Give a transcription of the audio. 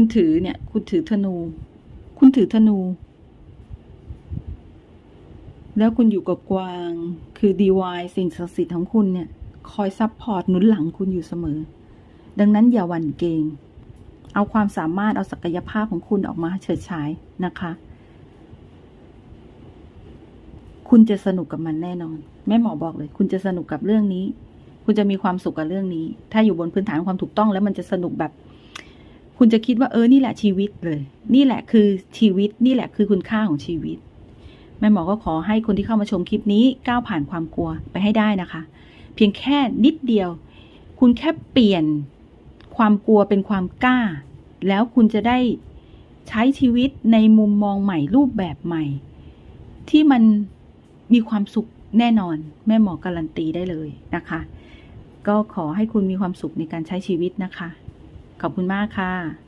คุณถือเนี่ย คุณถือธนู คุณถือธนู แล้วคุณอยู่กับกวาง คือดีวายสิ่งศักดิ์สิทธิ์ของคุณเนี่ย คอยซับพอร์ตหนุนหลังคุณอยู่เสมอ ดังนั้นอย่าหวั่นเกรงเอาความสามารถเอาศักยภาพของคุณออกมาเฉิดฉายนะคะ คุณจะสนุกกับมันแน่นอน แม่หมอบอกเลย คุณจะสนุกกับเรื่องนี้ คุณจะมีความสุขกับเรื่องนี้ ถ้าอยู่บนพื้นฐานความถูกต้องแล้วมันจะสนุกแบบ คุณจะคิดว่าเออนี่แหละชีวิตเลย นี่แหละคือชีวิต นี่แหละคือคุณค่าของชีวิต แม่หมอก็ขอให้คนที่เข้ามาชมคลิปนี้ก้าวผ่านความกลัวไปให้ได้นะคะ เพียงแค่นิดเดียว คุณแค่เปลี่ยนความกลัวเป็นความกล้า แล้วคุณจะได้ใช้ชีวิตในมุมมองใหม่รูปแบบใหม่ ที่มันมีความสุขแน่นอน แม่หมอการันตีได้เลยนะคะ ก็ขอให้คุณมีความสุขในการใช้ชีวิตนะคะ ขอบคุณมากค่ะ